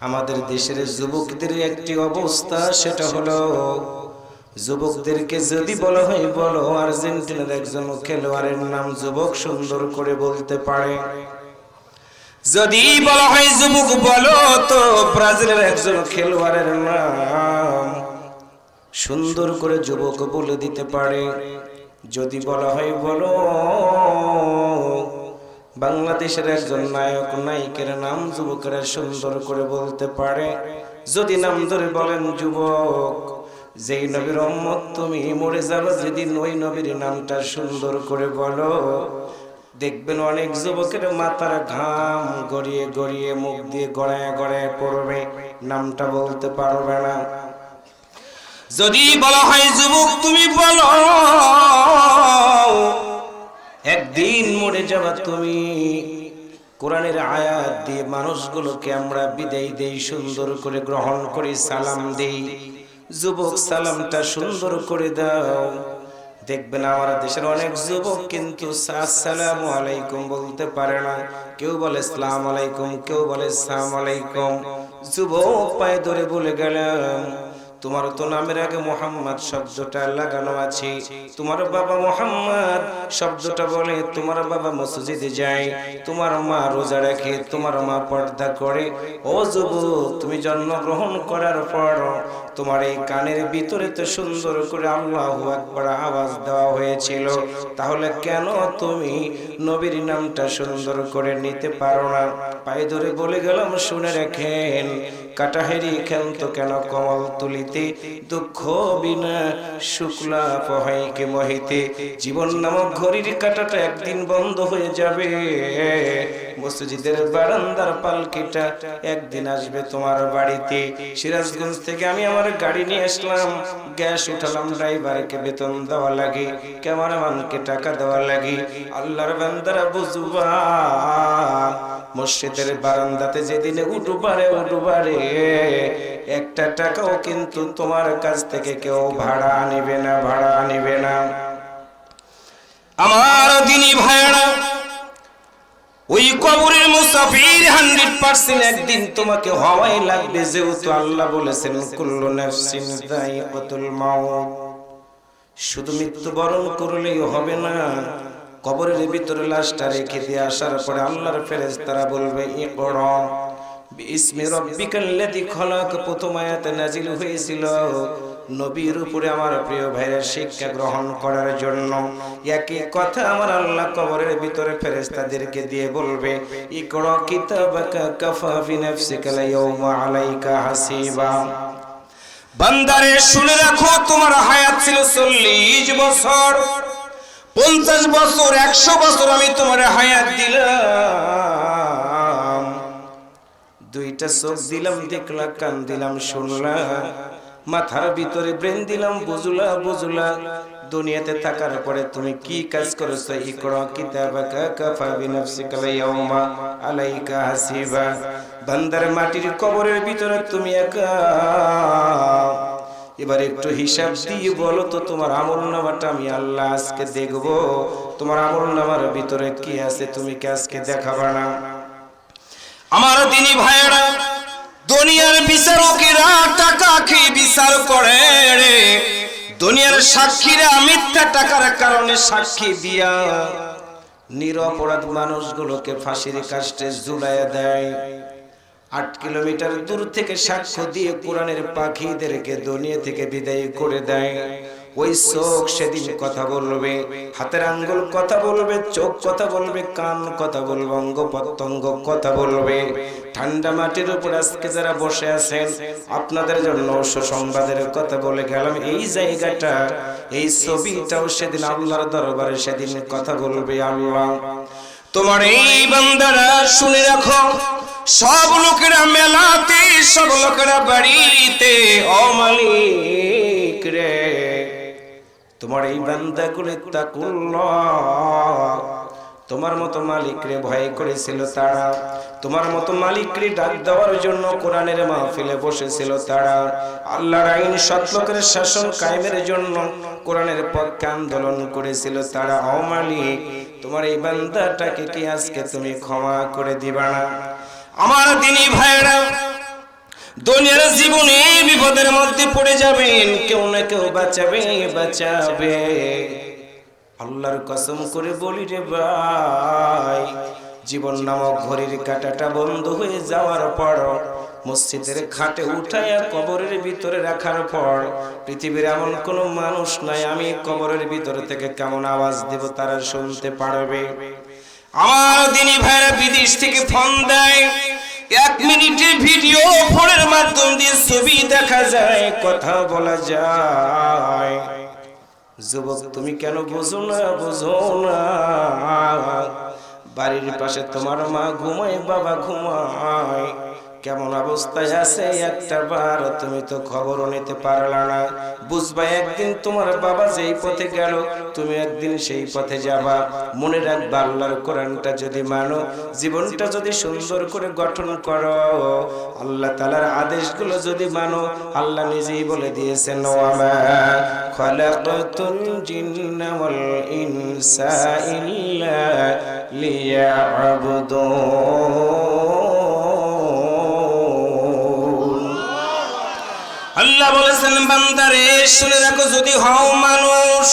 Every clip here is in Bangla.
আমাদের দেশের যুবকদের একটি অবস্থা, সেটা হলো যুবকদেরকে যদি বলা হয় বলো, আর্জেন্টিনার একজন খেলোয়াড়ের নাম যুবক সুন্দর করে বলতে পারে। যদি বলা হয় যুবক বলো, তো ব্রাজিলের একজন খেলোয়াড়ের নাম সুন্দর করে যুবক বলে দিতে পারে। যদি বলা হয় বলো বাংলাদেশের একজন নায়ক নায়িকের নাম যুবকেরা সুন্দর করে বলতে পারে। যদি নাম ধরে বলেন যুবক, যেই নবীর অম্মত তুমি মরে যাবে যদি ওই নবীর নামটা সুন্দর করে বলো। দেখবেন অনেক যুবকের মাথার ঘাম গড়িয়ে গড়িয়ে, মুখ দিয়ে গড়ায় গড়ায় পড়বে, নামটা বলতে পারবে না। যদি বলা হয় যুবক, তুমি বলো একদিন মরে যাবা তুমি। কোরআনের আয়াত দিয়ে মানুষগুলোকে আমরা বিদায় দেই, সুন্দর করে গ্রহণ করি, সালাম দেই। যুবক সালামটা সুন্দর করে দাও। দেখবেন আমার দেশের অনেক যুবক কিন্তু আসসালামু আলাইকুম বলতে পারে না। কেউ বলে সালাম আলাইকুম, কেউ বলে সালাম আলাইকুম। যুবক পায়ে ধরে বলে গেলাম তোমার তো নামের আগে মোহাম্মদ শব্দটা লাগানো আছে। তোমার বাবা মোহাম্মদ শব্দটা বলে তোমার বাবা মসজিদে যায়, তোমার মা রোজা রাখে, তোমার মা পর্দা করে। ও যুবক, তুমি জন্মগ্রহণ করার পর তোমার এই কানের ভিতরে তো সুন্দর করে আল্লাহ একবার আওয়াজ দেওয়া হয়েছিল। তাহলে কেন তুমি নবীর নামটা সুন্দর করে নিতে পারো না? পায়ে ধরে বলে গেলাম, শুনে রাখেন কাটাহেরি খেলত কেন কমল তুলিতে? দুঃখ বিনা শুক্লা পহাইকে মহিতে। জীবন নামক ঘড়ির কাটাটা একদিন বন্ধ হয়ে যাবে। মসজিদের বারান্দার পালকিটা একদিন আসবে তোমার বাড়িতে। সিরাজগঞ্জ থেকে আমি আমার গাড়ি নিয়ে আসলাম। গ্যাস উঠালাম, ড্রাইভারকে বেতন দেওয়া লাগে। ক্যামেরাম্যানকে টাকা দেওয়া লাগে। আল্লাহর বান্দারা বুঝবা মসজিদের বারান্দাতে যেদিনে উঠুবারে উঠুবারে, একটা টাকাও কিন্তু তোমার কাছ থেকে কেউ ভাড়া নেবে না, ভাড়া নেবে না। আমার দিনী ভাইরা ওই কবরের মুসাফির হান্ড্রেড পার্সেন্ট একদিন তোমাকে হওয়াই লাগবে, যেহেতু আল্লাহ বলেছেন, কুল্লু নাফসিন দাইকাতুল মাউত। শুধু মৃত্যুবরণ করলেই হবে না কবরের ভিতরে লাশটা রেখে দিয়ে আসার পরে আল্লাহর ফেরেশতারা বলবে, ইকরা বিসমি রব্বিকাল্লাযী খলাক। প্রথম আয়াতে নাজিল হয়েছিল নবীর উপরে আমার প্রিয় ভাইয়ের শিক্ষা গ্রহণ করার জন্য। একই কথা আমার আল্লাহ কবরের ভিতরে ফেরেশতাদেরকে দিয়ে বলবে, ইকরা কিতাবাকা কাফা বিনাফসিকা ইয়াউমা আলাইকা হাসিবা। বান্দারে শুনে রাখো, তোমার হায়াত ছিল চল্লিশ বছর। পঞ্চাশ বছর, একশো বছর আমি তোমার হায়াত দিলাম। দুইটা চোখ দিলাম, দেখলা, কান দিলাম, শুনলা। মাথার ভিতরে ব্রেন দিলাম, বুঝলা বুঝলা। দুনিয়াতে থাকার পরে তুমি কি কাজ করেছ? ইকরা কিতাবাকা কাফা বিনাফসিকা ইয়াউমা আলাইকা হাসিবা। বান্দার মাটির কবরের ভিতরে তুমি একা। এবার একটু হিসাব দিয়ে বলো তো তোমার আমল নামাটা আমি আল্লাহ আজকে দেখব। তোমার আমল নামার ভিতরে কি আছে তুমি কি আজকে দেখাবা না? আমার দিনী ভাইয়েরা, দুনিয়ার বিচারকেরা টাকা খেয়ে বিচার করে রে? দুনিয়ার সাক্ষীরা মিথ্যা টাকার কারণে সাক্ষী দিয়া নিরপরাধ মানুষগুলোকে ফাঁসির কাস্টে ঝুলাইয়া দেয়। আট কিলোমিটার দূর থেকে সাক্ষ্য দিয়ে কোরআনের পাখিদেরকে দুনিয়া থেকে বিদায় করে দেয়। ওই চোখ সেদিন কথা বলবে, হাতের আঙ্গুল কথা বলবে, চোখ কথা বলবে, কান কথা বলবে অঙ্গ প্রত্যঙ্গ কথা বলবে। ঠান্ডা মাটির উপর আজকে যারা বসে আছেন, আপনাদের জন্য সুসংবাদের কথা বলে গেলাম। এই জায়গাটা, এই ছবিটাও সেদিন আল্লাহর দরবারে সেদিন কথা বলবে আল্লাহ। তোমার এই বান্দারা শুনে রাখো সব লোকেরা মেলাতে, সব লোকেরা বাড়িতে অমালিক রে। তোমার এই বান্দা করে তাকুল্ল তোমার মতো মালিক রে ভয় করেছিল তারা। তোমার মতো মালিক রে ডাক দেওয়ার জন্য কোরআনের মাহফিলে বসেছিল তারা। আল্লাহর আইন সৎলোকের শাসন কায়েমের জন্য কোরআনের পক্ষে আন্দোলন করেছিল তারা। অমালিক তোমার এই বান্দাটাকে কি আজকে তুমি ক্ষমা করে দিবা না? আমার দিনী ভাইরা দুনিয়ার জীবনে বিপদের মধ্যে পড়ে যাবেন, কেউ না কেউ বাঁচাবে বাঁচাবে। আল্লাহর কসম করে বলি রে ভাই, জীবন নামক ঘড়ির কাটাটা বন্ধ হয়ে যাওয়ার পর, মসজিদের খাটে উঠাইয়া কবরের ভিতরে রাখার পর, পৃথিবীর এমন কোনো মানুষ নাই, আমি কবরের ভিতরে থেকে কেমন আওয়াজ দেব তারা শুনতে পারবে। আমার দিনী ভাইরা বিদেশ থেকে ফোন দেয় এক মিনিটের ভিডিও ফোনের মাধ্যম দিয়ে ছবি দেখা যায়, কথা বলা যায়। যুবক, তুমি কেন বোঝো না বোঝো না। বাড়ির পাশে তোমার মা ঘুমায়, বাবা ঘুমায়। কেমন অবস্থায় আছে? একটা বার তুমি তো খবরও নিতে পারলা না। বুঝবা, একদিন তোমার বাবা যেই পথে গেল, তুমি একদিন সেই পথে যাবা। মনে রাখবা, আল্লাহর কোরআনটা যদি মানো, জীবনটা যদি সুন্দর করে গঠন করো, আল্লাহ তালার আদেশগুলো যদি মানো, আল্লাহ নিজেই বলে দিয়েছেন খালাকাতুল জিন্না ইনসা ইল্লা লিয়াবুদুন। আল্লাহ বলেছেন, বান্দারে, শুনে রাখো, যদি হও মানুষ,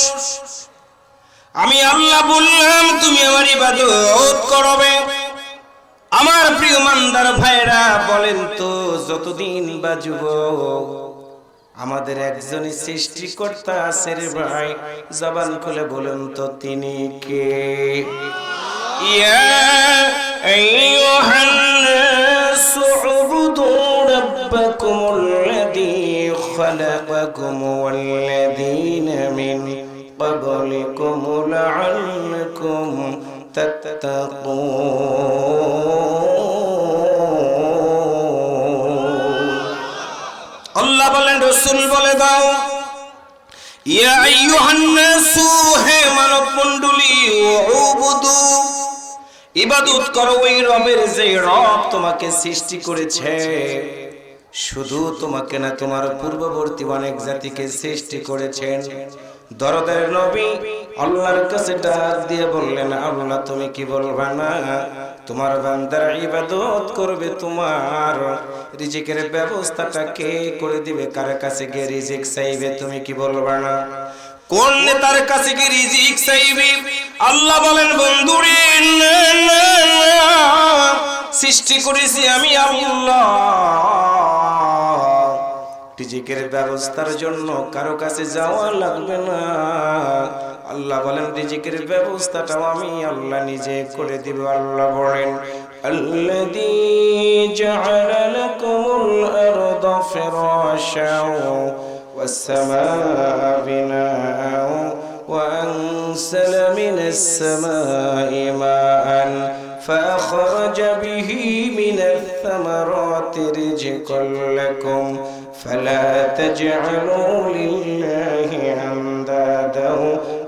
আমি আল্লাহ বললাম, তুমি আমার ইবাদত করবে। আমার প্রিয় মান্দার ভাইরা বলেন তো, যতদিন বাজুব আমাদের একজনই সৃষ্টিকর্তা আছে রে ভাই, জবান খুলে বলেন তো, তিনি কে? ইয়া আইয়ুহান নাসু উবুদু রাব্বাকুমুল্লাযী খালাকাকুম ওয়াল্লাযীনা মিন قبلكم لعلكم تتقون আল্লাহ বলেন রসুল বলে দাও ইয়া আইয়ুহান নাসু হে মানব মণ্ডলী উবুদু ইবাদত করো ওই রবের যে রব তোমাকে সৃষ্টি করেছে শুধু তোমাকে না তোমার পূর্ববর্তী অনেক জাতিকে সৃষ্টি করেছেন দরদের নবী আল্লাহর কাছে ডাক দিয়ে বললেন আল্লাহ তুমি কি বলবা না তোমার বান্দার ইবাদত করবে তোমার রিজিকের ব্যবস্থাটা কে করে দিবে কার কাছে গিয়ে রিজিক চাইবে তুমি কি বলবা না কোন নেতার কাছে গিয়ে রিজিক চাইবে আল্লাহ বলেন বন্ধুরে সৃষ্টি করেছি আমি আল্লাহ রিজিকের ব্যবস্থার জন্য কারো কাছে যাওয়া লাগবে না আল্লাহ বলেন রিজিকের ব্যবস্থাটাও আমি আল্লাহ নিজে করে দিব আল্লাহ বলেন الذي جعل لكم الأرض فراشا والسماء بناء وأنزل من السماء ماء فأخرج به من الثمرات رزقا لكم فلا تجعلوا لله أندادا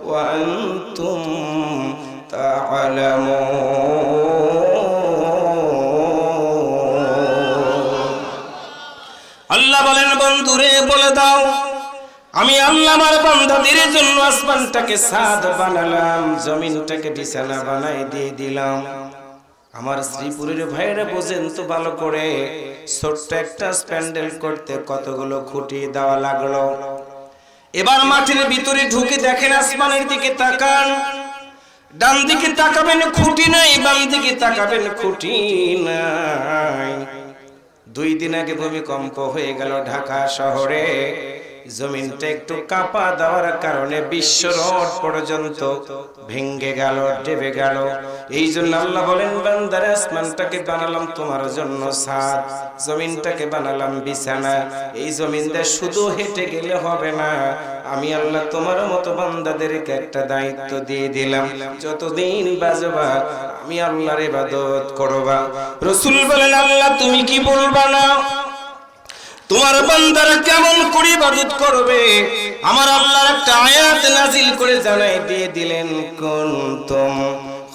وأنتم تعلمون আল্লাহ বলেন বন্ধুরে বলে দাও আমি আল্লাহ আমার বান্দাদের জন্য আসমানটাকে সাদ বানালাম জমিনটাকে বিছানা বানাই দিয়ে দিলাম আমার শ্রীপুরের ভাইরা বোঝেন তো ভালো করে, ছোট্ট একটা স্প্যান্ডেল করতে কতগুলো খুঁটি দেওয়া লাগল। এবার মাঠের ভিতরে ঢুকে দেখেন আসমানের দিকে তাকান। ডান দিকে তাকাবেন খুঁটি নাই, বাম দিকে তাকাবেন খুঁটি নাই। দুই দিন আগে ভূমিকম্প হয়ে গেল ঢাকা শহরে। জমিনটা একটু কাঁপা দেওয়ার কারণে বিশ্ব রড পর্যন্ত ভেঙ্গে গেল, ডেবে গেল। এই জন্য আল্লাহ বলেন, বান্দার আসমানটাকে বানালাম তোমার জন্য সাদ জমিনটাকে বানালাম বিছানা। এই জমিনটা শুধু হেঁটে গেলে হবে না। আমি আল্লাহ তোমার মতো বান্দাদেরকে একটা দায়িত্ব দিয়ে দিলাম। যতদিন বাজবা আমি আল্লাহর ইবাদত করবা। রসুল বলেন, আল্লাহ তুমি কি বলবা না? তোমার বান্দারা কেমন করে ইবাদত করবে? আমার আল্লাহ একটা আয়াত নাজিল করে জানাই দিয়ে দিলেন, কুনতুম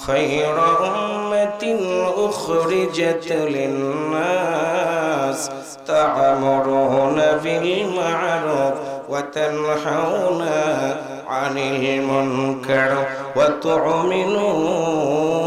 খায়রা উম্মাতিন উখরিজাত লিন-নাস, তা'মুরুনা বিল মা'রুফ ওয়া তানহাউনা আনিল মুনকার ওয়া তু'মিনুনা